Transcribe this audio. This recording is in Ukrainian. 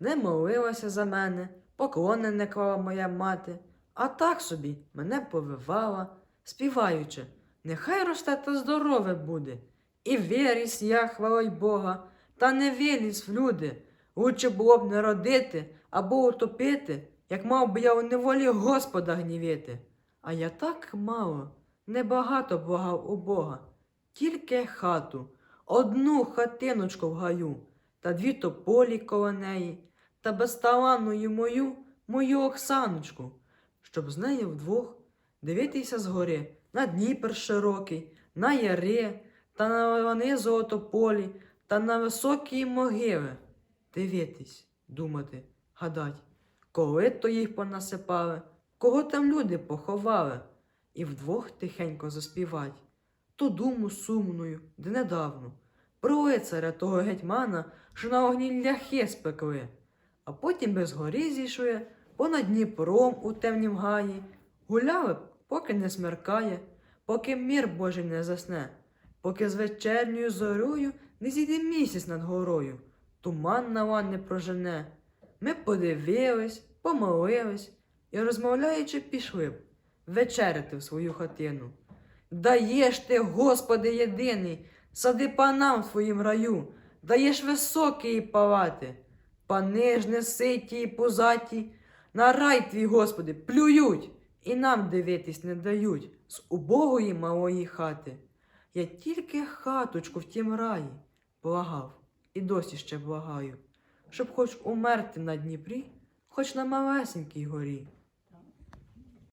не молилася за мене, поклони не клала моя мати, а так собі мене повивала, співаючи, нехай росте та здорове буде. І вірість я, хвалой Бога, та не вілість в люди. Лучше було б не родити або утопити, як мав би я у неволі Господа гнівити. А я так мало, небагато благав у Бога, тільки хату, одну хатиночку в гаю, та дві тополі коло неї, та безталанною мою, мою Оксаночку, щоб з нею вдвох дивитися згори на Дніпер широкий, на яри, та на лани золотополі, та на високі могили. Дивитись, думати, гадать, коли то їх понасипали, кого там люди поховали, і вдвох тихенько заспівать ту думу сумною, де недавно, про лицаря того гетьмана, що на огні ляхи спекли, а потім без горі зійшли, понад Дніпром у темнім гаї, гуляли, поки не смеркає, поки мір Божий не засне, поки з вечерньою зорою не зійде місяць над горою, туман на лан не прожене. Ми подивились, помолились і, розмовляючи, пішли б вечеряти в свою хатину. Даєш ти, Господи, єдиний, сади панам в твоїм раю, даєш високі палати, пани ж не ситі і пузаті, на рай твій, Господи, плюють і нам дивитись не дають з убогої малої хати. Я тільки хаточку в тім раї благав і досі ще благаю, щоб хоч умерти на Дніпрі, хоч на малесенькій горі.